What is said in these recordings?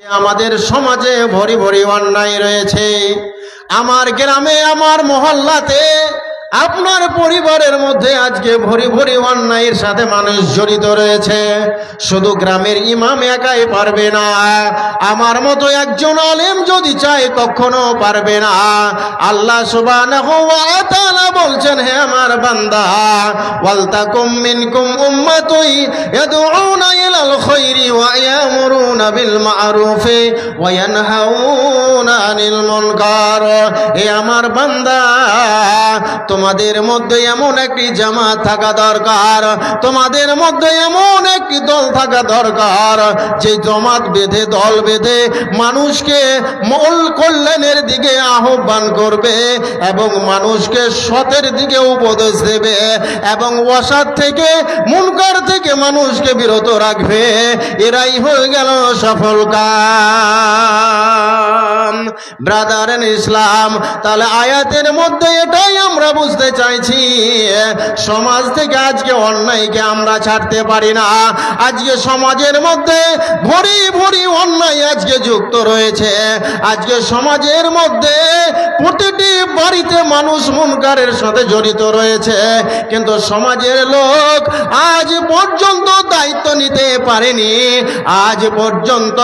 আমাদের সমাজে ভরি ভরি অন্যায় রয়েছে। আমার গ্রামে আমার মহল্লাতে আপনার পরিবারের মধ্যে আজকে ভরি ভরি অন্যায়ের সাথে মানুষ জড়িত রয়েছে। শুধু গ্রামের ইমাম একাই পারবে না। আমার মতো একজন আলেম যদি চায় কখনো পারবে না। আল্লাহ ওয়া বলছেন, হে আমার বান্দা, ওয়ালতাকুম মিনকুম উম্মাতুই ইয়াদউনা ইলাল খায়রি ওয়া ইয়ামুরুনা বিল মা'রুফি ওয়া ইয়ানহাউনা আনিল মুনকার। হে আমার বান্দা তোমাদের মধ্যে এমন একটি জামাত থাকা দরকার, তোমাদের মধ্যে এমন একটি দল থাকা দরকার, যে জমাত বেঁধে, দল বেঁধে মানুষকে মূল কল্যাণের দিকে আহ্বান করবে এবং মানুষকে সতের দিকে উপদেশ দেবে এবং অসাদ থেকে মুনকার থেকে মানুষকে বিরত রাখবে। এরাই হয়ে গেল সফল কাম ব্রাদার ইসলাম, তাহলে আয়াতের মধ্যে এটাই আমরা বুঝতে চাইছি, সমাজ থেকে আজকে অন্যায়কে আমরা ছাড়তে পারি না। আজকে সমাজের মধ্যে ভরি ভরি অন্যায় আজকে যুক্ত রয়েছে। আজকে সমাজের মধ্যে প্রতিটি বাড়িতে মানুষ মুনকারের সাথে জড়িত রয়েছে, কিন্তু সমাজের লোক আজ পর্যন্ত দায়িত্ব নিতে পারেনি। আজ পর্যন্ত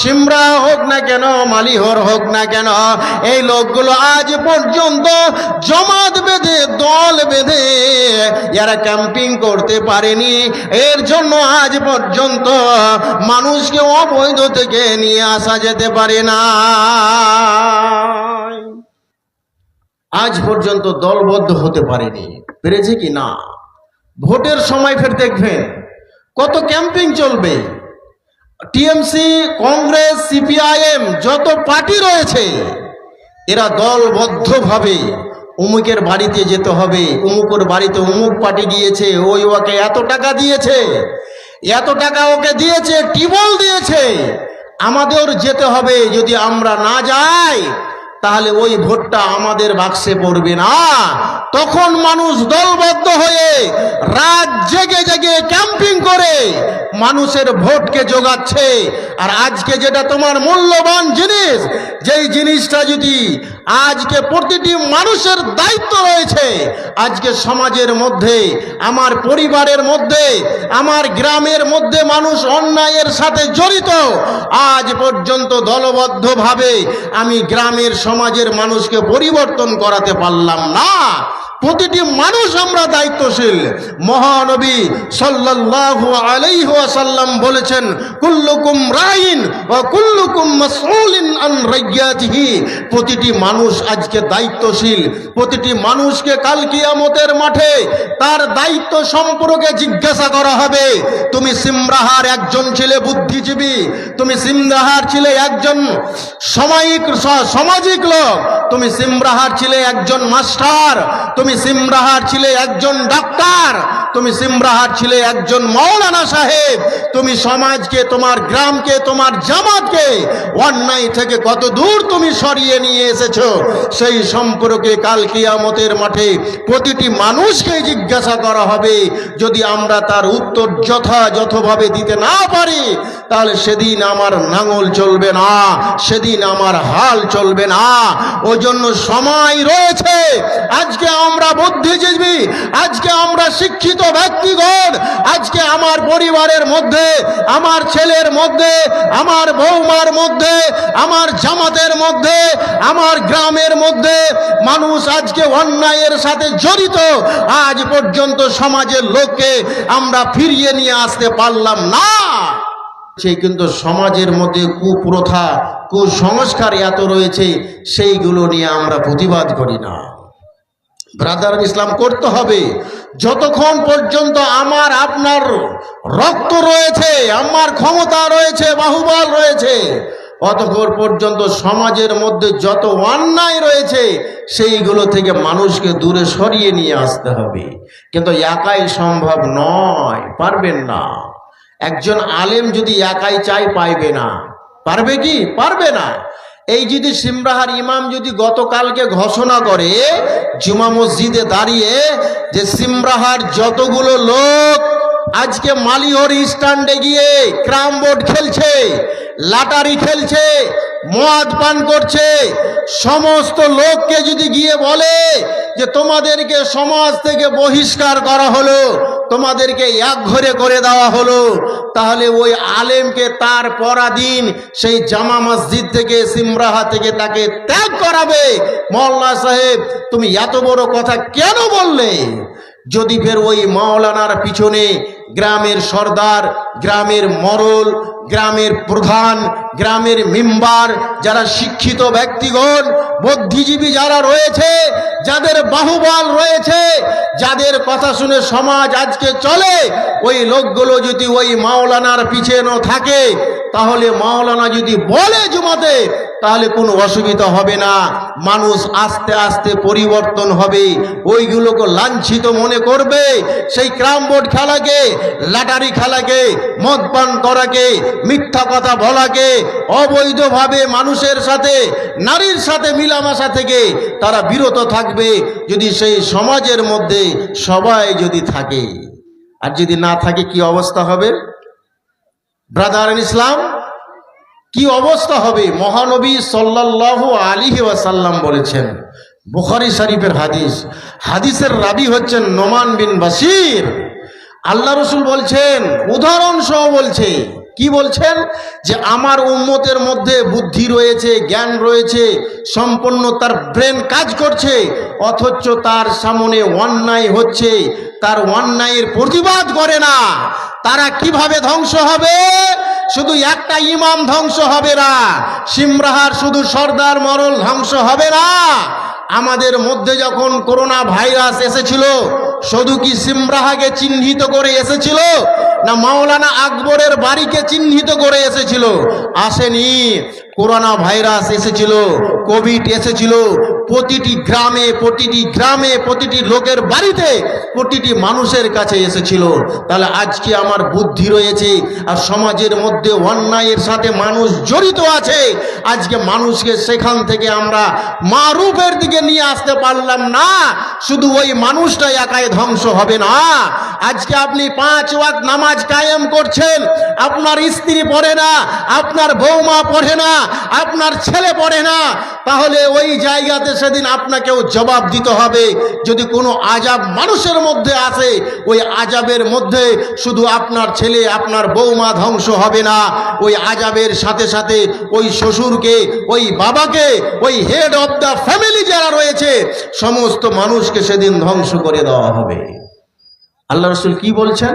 সিমরা হোক না কেন, মালিহর হোক না কেন? এই লোকগুলো আজ পর্যন্ত জমাত বেঁধে, দল বেঁধে এরা ক্যাম্পিং করতে পারেনি। এর জন্য আজ পর্যন্ত মানুষকে অবৈধ থেকে নিয়ে আসা যেতে পারে না আজ পর্যন্ত দলবদ্ধ হতে পারেনি। পেরেছে কি না? ভোটের সময় ফের দেখবেন কত ক্যাম্পিং চলবে। টিএমসি, কংগ্রেস, সিপিআইএম যত পার্টি রয়েছে, এরা দলবদ্ধভাবে অমুকের বাড়িতে যেতে হবে, অমুকের বাড়িতে অমুক পার্টি গিয়েছে, ওই ওকে এত টাকা দিয়েছে, এত টাকা ওকে দিয়েছে, টিবল দিয়েছে, আমাদের যেতে হবে, যদি আমরা না যাই, তাহলে ওই ভোটটা আমাদের বাক্সে পড়বে না। তখন মানুষ দলবদ্ধ হয়ে রাত জেগে জেগে ক্যাম্পিং করে মানুষের ভোটকে যোগাচ্ছে আর আজকে যেটা তোমার মূল্যবান জিনিস, যেই জিনিসটা যদি আজকে প্রতিটি মানুষের দায়িত্ব রয়েছে, আজকে সমাজের মধ্যে, আমার পরিবারের মধ্যে, আমার গ্রামের মধ্যে মানুষ অন্যায়ের সাথে জড়িত, আজ পর্যন্ত দলবদ্ধভাবে আমি গ্রামের সমাজের মানুষকে পরিবর্তন করাতে পারলাম না। প্রতিটি মানুষ আমরা দায়িত্বশীল। মহানবী সাল্লাল্লাহু আলাইহি ওয়াসাল্লাম বলেছেন, কুল্লুকুম রাইন ওয়া কুল্লুকুম মাসউলিন আন রাইয়াতিহি। প্রতিটি মানুষ আজকে দায়িত্বশীল। প্রতিটি মানুষকে কাল কিয়ামতের মাঠে তার দায়িত্ব সম্পর্কে জিজ্ঞাসা করা হবে। তুমি সিমরাহার একজন ছেলে বুদ্ধিজীবী, তুমি সিমরাহার ছিলে একজন সামায়িক, সামাজিক লোক, তুমি সিমরাহার ছিলে একজন মাস্টার, তুমি সিমরাহার ছিলে একজন ডাক্তার, তুমি সিমরাহার ছিলে একজন মৌলানা সাহেব, তুমি সমাজকে, তোমার গ্রামকে, তোমার জামাতকে অন্যায় থেকে কত দূর তুমি সরিয়ে নিয়ে এসেছ? সেই সম্পর্কে কাল কিয়ামতের মাঠে প্রতিটি মানুষকে জিজ্ঞাসা করা হবে। যদি আমরা তার উত্তর যথাযথভাবে দিতে না পারি, তাহলে সেদিন আমার নাঙল চলবে না, সেদিন আমার হাল চলবে না। ওই জন্য সময় রয়েছে। আজকে আমরা বুদ্ধিজীবী, আজকে আমরা শিক্ষিত ব্যক্তিগণ, আজকে আমার পরিবারের মধ্যে, আমার ছেলের মধ্যে, আমার বৌমার মধ্যে, আমার জামাতের মধ্যে, আমার গ্রামের মধ্যে মানুষ আজকে অন্যায়ের সাথে জড়িত। আজ পর্যন্ত সমাজের লোককে আমরা ফিরিয়ে নিয়ে আসতে পারলাম না। সেই কিন্তু সমাজের মধ্যে কুপ্রথা, কুসংস্কার এত রয়েছে, সেইগুলো নিয়ে আমরা প্রতিবাদ করি না। ব্রাদার ইসলাম করতে হবে। যতক্ষণ পর্যন্ত আমার, আপনার রক্ত রয়েছে, আমার ক্ষমতা রয়েছে, বাহুবল রয়েছে অতক্ষণ পর্যন্ত সমাজের মধ্যে যত অন্যায় রয়েছে, সেইগুলো থেকে মানুষকে দূরে সরিয়ে নিয়ে আসতে হবে। কিন্তু একাই সম্ভব নয়, পারবেন না। একজন আলেম যদি একাই চাই, পাইবে না। পারবে কি? পারবে না। এই যদি সিমরাহার ইমাম যদি গতকালকে ঘোষণা করে, জুমা মসজিদে দাঁড়িয়ে যে সিমরাহার যতগুলো লোক আজকে মালিহর স্ট্যান্ডে গিয়ে ক্রাম বোর্ড খেলছে, লাটারি খেলছে মদ পান করছে। সমস্ত লোককে যদি গিয়ে বলে যে তোমাদেরকে সমাজ থেকে বহিষ্কার করা হলো, তোমাদেরকে এক ঘরে করে দেওয়া হলো, তাহলে ওই আলেমকে তার পরাদিন সেই জামা মসজিদ থেকে, সিমরাহা থেকে তাকে ত্যাগ করাবে। মোল্লা সাহেব, তুমি এত বড় কথা কেন বললে? যদি ফের ওই মাওলানার পিছনে গ্রামের সর্দার, গ্রামের মরল, গ্রামের প্রধান, গ্রামের মেম্বার, যারা শিক্ষিত ব্যক্তিগণ, বুদ্ধিজীবী যারা রয়েছে, যাদের বাহুবল রয়েছে, যাদের কথা শুনে সমাজ আজকে চলে, ওই লোকগুলো যদি ওই মাওলানার পিছনে থাকে, তাহলে মাওলানা যদি বলে জুমাতে তাহলে কোনো অসুবিধা হবে না। মানুষ আস্তে আস্তে পরিবর্তন হবে। ওইগুলোকে লাঞ্ছিত মনে করবে। সেই ক্রাম বোর্ড খেলাকে, লাটারি খেলাকে মদ পান করাকে, মিথ্যা কথা বলাকে, অবৈধভাবে মানুষের সাথে, নারীর সাথে মিলামেশা থেকে তারা বিরত থাকবে। যদি সেই সমাজের মধ্যে সবাই যদি থাকে, আর যদি না থাকে কি অবস্থা হবে? ব্রাদার ইসলাম কি অবস্থা হবে? মহানবী সাল্লাল্লাহু আলিহি ওয়াসাল্লাম বলেছেন, বুখারী শরীফের হাদিস। হাদিসের রাবি হচ্ছেন নোমান বিন বাসির আল্লাহ রসুল বলছেন উদাহরণ সহ বলছে, কি বলছেন? যে আমার উম্মতের মধ্যে বুদ্ধি রয়েছে, জ্ঞান রয়েছে, সম্পূর্ণ তার ব্রেন কাজ করছে, অথচ তার সামনে অন্যায় হচ্ছে তার অন্যায়ের প্রতিবাদ করে না। তারা কীভাবে ধ্বংস হবে? শুধু একটা ইমাম ধ্বংস হবে না। সিমরাহার শুধু সর্দার মরল ধ্বংস হবে না। আমাদের মধ্যে যখন করোনা ভাইরাস এসেছিল শুধু কি সিমরাহাকে চিহ্নিত করে এসেছিল না মাওলানা আকবরের বাড়িকে চিহ্নিত করে এসেছিল। আসেনি। করোনা ভাইরাস এসেছিল, কোভিড এসেছিল। প্রতিটি গ্রামে প্রতিটি গ্রামে, প্রতিটি লোকের বাড়িতে প্রতিটি মানুষের কাছে এসেছিল। তাহলে আজকে আমার বুদ্ধি রয়েছে আর সমাজের মধ্যে অন্যায়ের সাথে মানুষ জড়িত আছে। আজকে মানুষকে সেখান থেকে আমরা মারুফের দিকে নিয়ে আসতে পারলাম না। শুধু ওই মানুষটাই একাই ধ্বংস হবে না। আজকে আপনি পাঁচ ওয়াক নামাজ কায়েম করছেন। আপনার স্ত্রী পড়ে না, আপনার বৌমা পড়ে না, আপনার ছেলে পড়ে না, তাহলে ওই জায়গাতে সেদিন আপনাকেও জবাব দিতে হবে। যদি কোনো আজাব মানুষের মধ্যে আসে, ওই আজাবের মধ্যে শুধু আপনার ছেলে, আপনার বৌমা ধ্বংস হবে না। ওই আজাবের সাথে সাথে ওই শ্বশুরকে, ওই বাবাকে, ওই হেড অফ দ্য ফ্যামিলি যারা রয়েছে, সমস্ত মানুষকে সেদিন ধ্বংস করে দেওয়া হবে। আল্লাহ রসুল কি বলছেন?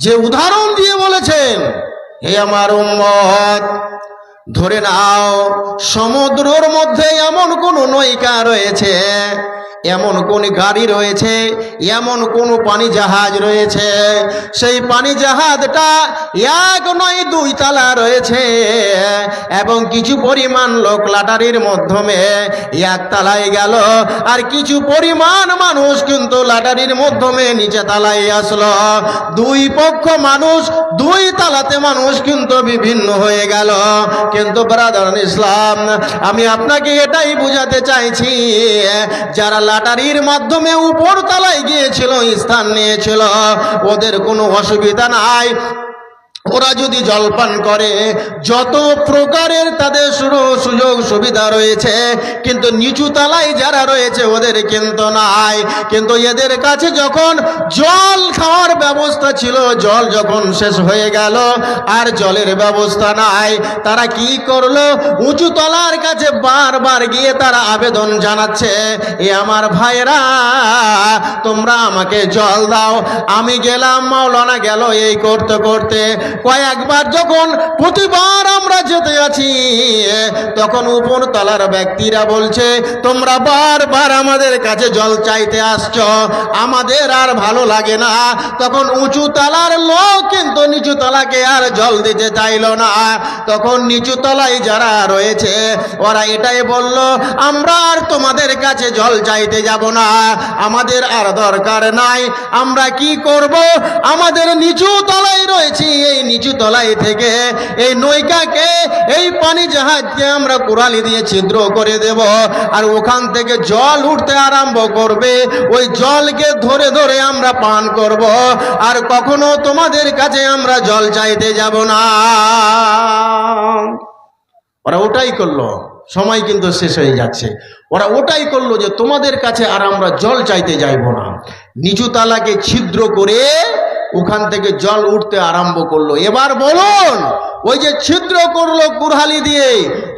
যে উদাহরণ দিয়ে বলেছেন, হে আমার উম্মত, ধরে নাও, সমুদ্রর মধ্যে এমন কোন নৌকা রয়েছে এমন কোন গাড়ি রয়েছে, এমন কোন পানি জাহাজ রয়েছে। সেই পানি জাহাজটা এক নয় দুই তালা রয়েছে এবং কিছু পরিমাণ লোক লাটারির মাধ্যমে এক তালায় গেল। আর কিছু পরিমাণ মানুষ কিন্তু লাটারির মাধ্যমে নিচে তালায় আসলো। দুই পক্ষ মানুষ, দুই তালাতে মানুষ কিন্তু বিভিন্ন হয়ে গেল। কিন্তু ব্রাদার ইসলাম, আমি আপনাকে এটাই বুঝাতে চাইছি, যারা লাটারির মাধ্যমে উপর তলায় গিয়েছিল স্থান নিয়েছিল। ওদের কোনো অসুবিধা নাই। ওরা যদি জলপান করে, যত প্রকারের তাদের সুযোগ সুবিধা রয়েছে, কিন্তু নিচু তালায় যারা রয়েছে ওদের কিন্তু নাই। কিন্তু এদের কাছে যখন জল খাওয়ার ব্যবস্থা ছিল, জল যখন শেষ হয়ে গেল, আর জলের ব্যবস্থা নাই, তারা কি করল? উঁচু তলার কাছে বারবার গিয়ে তারা আবেদন জানাচ্ছে, এ আমার ভাইরা তোমরা আমাকে জল দাও। আমি গেলাম, মাওলানা গেল এই করতে করতে। কয়েকবার যখন প্রতিবার আমরা যেতে আছি, তখন উপর তলার ব্যক্তিরা বলছে, তোমরা বারবার আমাদের কাছে জল চাইতে আসছ, আমাদের আর ভালো লাগে না। তখন উঁচু তলার লোক কিন্তু নিচু তলাকে আর জল দিতে চাইলো না। তখন নিচু তলায় যারা রয়েছে, ওরা এটাই বলল, আমরা আর তোমাদের কাছে জল চাইতে যাব না। আমাদের আর দরকার নাই। আমরা কি করব? আমাদের নিচু তলায় রয়েছি এই নিচু তলায় থেকে এই নৌকাকে, এই পানি জাহাজকে আমরা কুড়ালি দিয়ে ছিদ্র করে দেব। আর ওখান থেকে জল উঠতে আরম্ভ করবে। ওই জলকে ধরে ধরে আমরা পান করব। আর কখনো তোমাদের কাছে আমরা জল চাইতে যাব না। ওরা ওটাই করল। সময় কিন্তু শেষ হয়ে যাচ্ছে। ওরা ওটাই করল যে তোমাদের কাছে আর আমরা জল চাইতে যাইব না। নিচু তালাকে ছিদ্র করে ওখান থেকে জল উঠতে আরম্ভ করল। এবার বলুন, ওই যে ছিদ্র করল কুরহালি দিয়ে,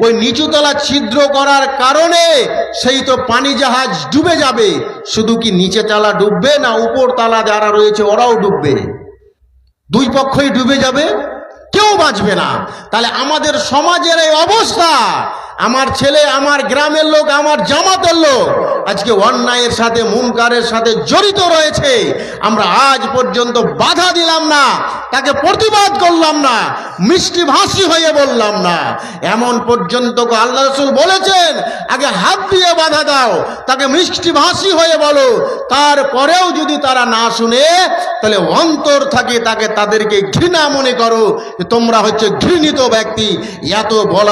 ওই নিচুতলা ছিদ্র করার কারণে সেই তো পানি জাহাজ ডুবে যাবে। শুধু কি নিচে তালা ডুববে না উপর তালা যারা রয়েছে ওরাও ডুববে? দুই পক্ষই ডুবে যাবে, কেউ বাঁচবে না। তাহলে আমাদের সমাজের এই অবস্থা, আমার ছেলে, আমার গ্রামের লোক, আমার জামাতের লোক আজকে অন্যায়ের সাথে, মুনকারের সাথে জড়িত রয়েছে। আমরা আজ পর্যন্ত বাধা দিলাম না, তাকে প্রতিবাদ করলাম না, মিষ্টি ভাষী হয়ে বললাম না। এমন পর্যন্ত আল্লাহ রসুল বলেছেন, আগে হাত দিয়ে বাধা দাও, তাকে মিষ্টি ভাষী হয়ে বলো। তারপরেও যদি তারা না শুনে, তাহলে অন্তর থাকে তাকে তাদেরকে ঘৃণা মনে করো তোমরা হচ্ছে ঘৃণিত ব্যক্তি, এত বলা